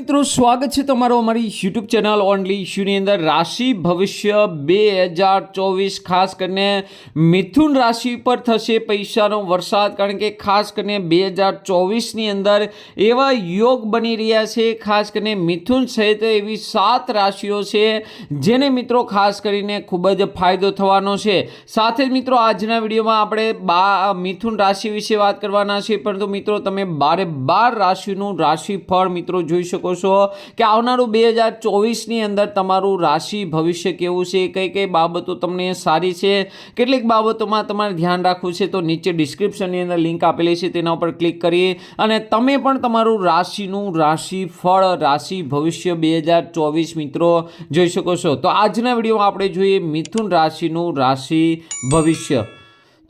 મિત્રો, સ્વાગત છે તમારો અમારી યુટ્યુબ ચેનલ ઓનલી ઇશ્યુની અંદર. રાશિ, ભવિષ્ય, બે હજાર ચોવીસ, ખાસ કરીને મિથુન રાશિ પર થશે પૈસાનો વરસાદ, કારણ કે ખાસ કરીને બે હજાર ચોવીસની અંદર એવા યોગ બની રહ્યા છે. ખાસ કરીને મિથુન સહિત એવી સાત રાશિઓ છે, જેને મિત્રો ખાસ કરીને ખૂબ જ ફાયદો થવાનો છે. સાથે જ મિત્રો, આજના વિડીયોમાં આપણે બા, મિથુન રાશિ વિશે વાત કરવાના છે. પરંતુ મિત્રો, તમે બારે બાર રાશિનું રાશિફળ મિત્રો જોઈ શકો છો કે આવનારું બે હજાર ચોવીસની અંદર તમારું રાશિ ભવિષ્ય કેવું છે, કઈ કઈ બાબતો તમને સારી છે, કેટલીક બાબતોમાં તમારે ધ્યાન રાખવું છે, તો નીચે ડિસ્ક્રિપ્શનની અંદર લિંક આપેલી છે, તેના ઉપર ક્લિક કરી અને તમે પણ તમારું રાશિનું રાશિ ફળ રાશિ ભવિષ્ય બે હજાર ચોવીસ મિત્રો જોઈ શકો છો. તો આજના વિડીયોમાં આપણે જોઈએ મિથુન રાશિનું રાશિ ભવિષ્ય.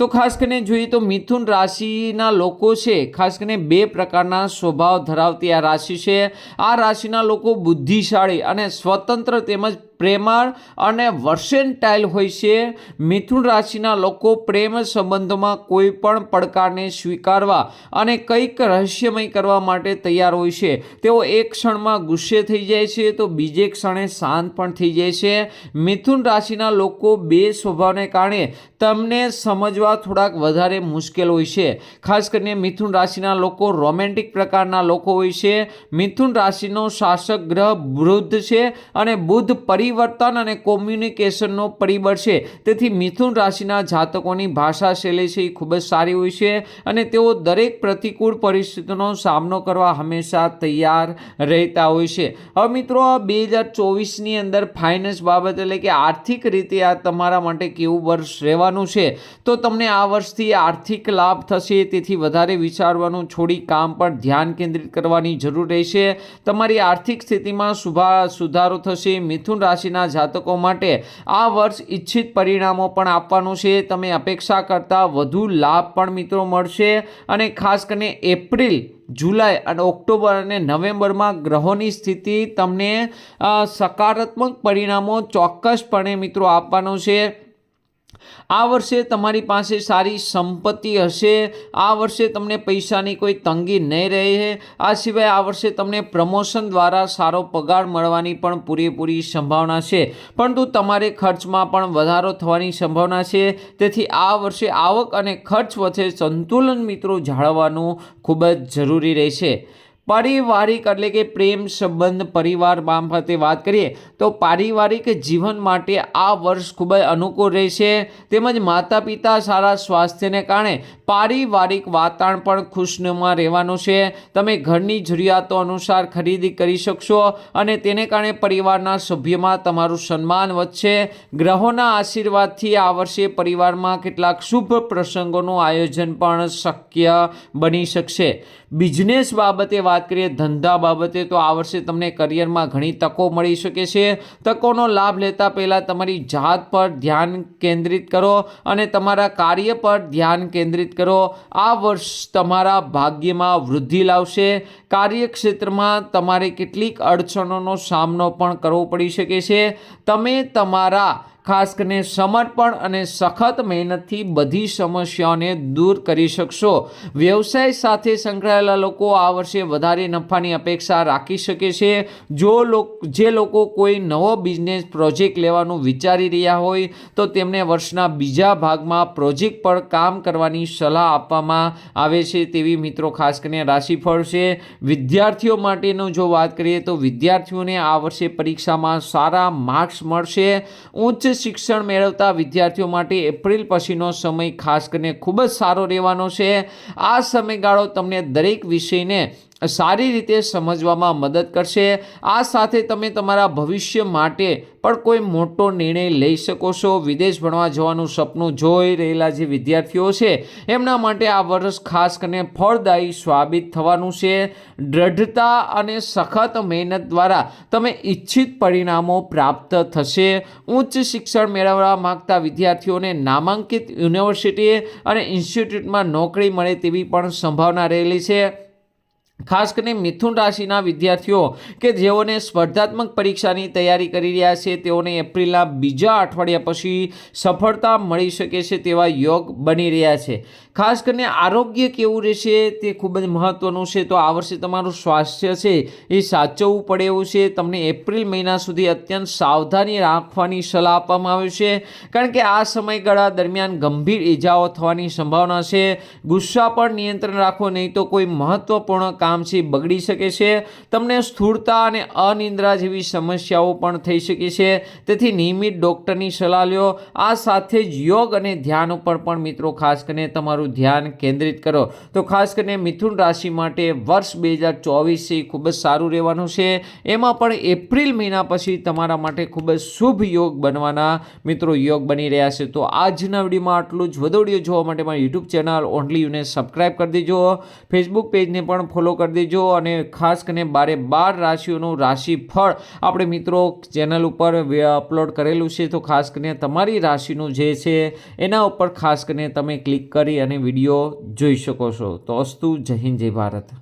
તો ખાસ કરીને જોઈએ તો મિથુન રાશિના લોકો છે, ખાસ કરીને બે પ્રકારના સ્વભાવ ધરાવતી આ રાશિ છે. આ રાશિના લોકો બુદ્ધિશાળી અને સ્વતંત્ર તેમજ પ્રેમાળ અને વર્સેન્ટાઇલ હોય છે. મિથુન રાશિના લોકો પ્રેમ સંબંધોમાં કોઈ પણ પડકારને સ્વીકારવા અને કંઈક રહસ્યમય કરવા માટે તૈયાર હોય છે. તેઓ એક ક્ષણમાં ગુસ્સે થઈ જાય છે તો બીજે ક્ષણે શાંત પણ થઈ જાય છે. મિથુન રાશિના લોકો બે સ્વભાવને કારણે તમને સમજવા થોડાક વધારે મુશ્કેલ હોય છે. ખાસ કરીને મિથુન રાશિના લોકો રોમેન્ટિક પ્રકારના લોકો હોય છે. મિથુન રાશિનો શાસક ગ્રહ બુધ છે અને બુધ પરિવર્તન અને કોમ્યુનિકેશનનો પરિબળ છે. તેથી મિથુન રાશિના જાતકોની ભાષા શૈલી છે એ ખૂબ જ સારી હોય છે અને તેઓ દરેક પ્રતિકૂળ પરિસ્થિતિનો સામનો કરવા હંમેશા તૈયાર રહેતા હોય છે. હવે મિત્રો બે હજાર ચોવીસની અંદર ફાઇનાન્સ બાબત એટલે કે આર્થિક રીતે આ તમારા માટે કેવું વર્ષ રહેવાનું છે, તો તમને આ વર્ષથી આર્થિક લાભ થશે. તેથી વધારે વિચારવાનું છોડી કામ પર ધ્યાન કેન્દ્રિત કરવાની જરૂર રહેશે. તમારી આર્થિક સ્થિતિમાં સુભા સુધારો થશે. મિથુન રાશિના જાતકો માટે આ વર્ષ ઈચ્છિત પરિણામો પણ આપવાનું છે. તમે અપેક્ષા કરતાં વધુ લાભ પણ મિત્રો મળશે અને ખાસ કરીને એપ્રિલ, જુલાઈ અને ઓક્ટોબર અને નવેમ્બરમાં ગ્રહોની સ્થિતિ તમને સકારાત્મક પરિણામો ચોક્કસપણે મિત્રો આપવાનો છે. આ વર્ષે તમારી પાસે સારી સંપત્તિ હશે. આ વર્ષે તમને પૈસાની કોઈ તંગી નહીં રહે. આ સિવાય આ વર્ષે તમને પ્રમોશન દ્વારા સારો પગાર મળવાની પણ પૂરેપૂરી સંભાવના છે. પરંતુ તમારે ખર્ચમાં પણ વધારો થવાની સંભાવના છે. તેથી આ વર્ષે આવક અને ખર્ચ વચ્ચે સંતુલન મિત્રો જાળવવાનું ખૂબ જ જરૂરી રહેશે. પારિવારિક એટલે કે પ્રેમ સંબંધ પરિવાર મારફતે વાત કરીએ, તો પારિવારિક જીવન માટે આ વર્ષ ખૂબ જ અનુકૂળ રહેશે. તેમજ માતા પિતા સારા સ્વાસ્થ્યને કારણે પારિવારિક વાતાવરણ પણ ખુશનુમા રહેવાનું છે. તમે ઘરની જરૂરિયાતો અનુસાર ખરીદી કરી શકશો અને તેને કારણે પરિવારના સભ્યમાં તમારું સન્માન વધશે. ગ્રહોના આશીર્વાદથી આ વર્ષે પરિવારમાં કેટલાક શુભ પ્રસંગોનું આયોજન પણ શક્ય બની શકશે. બિઝનેસ બાબતે વાત કરીએ ધંધા બાબતે તો આ વર્ષે તમને કરિયરમાં ઘણી તકો મળી શકે છે. તકોનો લાભ લેતા પહેલાં તમારી જાત પર ધ્યાન કેન્દ્રિત કરો અને તમારા કાર્ય પર ધ્યાન કેન્દ્રિત કરો. આ વર્ષ તમારા ભાગ્યમાં વૃદ્ધિ લાવશે. કાર્યક્ષેત્રમાં તમારે કેટલીક અડચણોનો સામનો પણ કરવો પડી શકે છે. તમે તમારા ખાસ કરીને સમર્પણ અને સખત મહેનતથી બધી સમસ્યાઓને દૂર કરી શકશો. વ્યવસાય સાથે સંકળાયેલા લોકો આ વર્ષે વધારે નફાની અપેક્ષા રાખી શકે છે. જો જે લોકો કોઈ નવો બિઝનેસ પ્રોજેક્ટ લેવાનું વિચારી રહ્યા હોય, તો તેમને વર્ષના બીજા ભાગમાં પ્રોજેક્ટ પર કામ કરવાની સલાહ આપવામાં આવે છે તેવી મિત્રો ખાસ કરીને રાશિફળ છે. વિદ્યાર્થીઓ માટેનું જો વાત કરીએ તો વિદ્યાર્થીઓને આ વર્ષે પરીક્ષામાં સારા માર્ક્સ મળશે. ઉચ્ચ શિક્ષણ મેળવતા વિદ્યાર્થીઓ માટે એપ્રિલ પછીનો સમય ખાસ કરીને ખૂબ જ સારો રહેવાનો છે. આ સમયગાળો તમને દરેક વિષયને સારી રીતે સમજવામાં મદદ કરશે. આ સાથે તમે તમારા ભવિષ્ય માટે પણ કોઈ મોટો નિર્ણય લઈ શકો છો. વિદેશ ભણવા જવાનું સપનું જોઈ રહેલા જે વિદ્યાર્થીઓ છે, એમના માટે આ વર્ષ ખાસ કરીને ફળદાયી સાબિત થવાનું છે. દ્રઢતા અને સખત મહેનત દ્વારા તમે ઈચ્છિત પરિણામો પ્રાપ્ત થશે. ઉચ્ચ શિક્ષણ મેળવવા માગતા વિદ્યાર્થીઓને નામાંકિત યુનિવર્સિટી અને ઇન્સ્ટિટ્યૂટમાં નોકરી મળે તેવી પણ સંભાવના રહેલી છે. ખાસ કરીને મિથુન રાશિના વિદ્યાર્થીઓ કે જેઓને સ્પર્ધાત્મક પરીક્ષાની તૈયારી કરી રહ્યા છે, તેઓને એપ્રિલના બીજા અઠવાડિયા પછી સફળતા મળી શકે છે તેવા યોગ બની રહ્યા છે. ખાસ કરીને આરોગ્ય કેવું રહેશે તે ખૂબ જ મહત્ત્વનું છે, તો આ વર્ષે તમારું સ્વાસ્થ્ય છે એ સાચવવું પડે એવું છે. તમને એપ્રિલ મહિના સુધી અત્યંત સાવધાની રાખવાની સલાહ આપવામાં આવી છે, કારણ કે આ સમયગાળા દરમિયાન ગંભીર ઈજાઓ થવાની સંભાવના છે. ગુસ્સા પર નિયંત્રણ રાખો, નહીં તો કોઈ મહત્ત્વપૂર્ણ કામ છે બગડી શકે છે. તમને સ્થૂળતા અને અનિંદ્રા જેવી સમસ્યાઓ પણ થઈ શકે છે. તેથી નિયમિત ડૉક્ટરની સલાહ લ્યો આ સાથે જ યોગ અને ધ્યાન ઉપર પણ મિત્રો ખાસ કરીને તમારું ધ્યાન કેન્દ્રિત કરો. તો ખાસ કરીને મિથુન રાશિ માટે વર્ષ બે હજાર ચોવીસથી ખૂબ જ સારું રહેવાનું છે. એમાં પણ એપ્રિલ મહિના પછી તમારા માટે ખૂબ જ શુભ યોગ બનવાના મિત્રો યોગ બની રહ્યા છે. તો આજના વિડીયોમાં આટલું જ. વધુ વીડિયો જોવા માટે મારી યુટ્યુબ ચેનલ ઓનલી યુને સબસ્ક્રાઈબ કરી દેજો. ફેસબુક પેજને પણ ફોલો કરી દેજો અને ખાસ કરીને બારે બાર રાશિઓનું રાશિફળ આપણે મિત્રો ચેનલ ઉપર અપલોડ કરેલું છે, તો ખાસ કરીને તમારી રાશિનું જે છે, એના ઉપર ખાસ કરીને તમે ક્લિક કરી અને વીડિયો જોઈ શકો છો. તો અસ્તુ, જય હિન્દ, જય ભારત.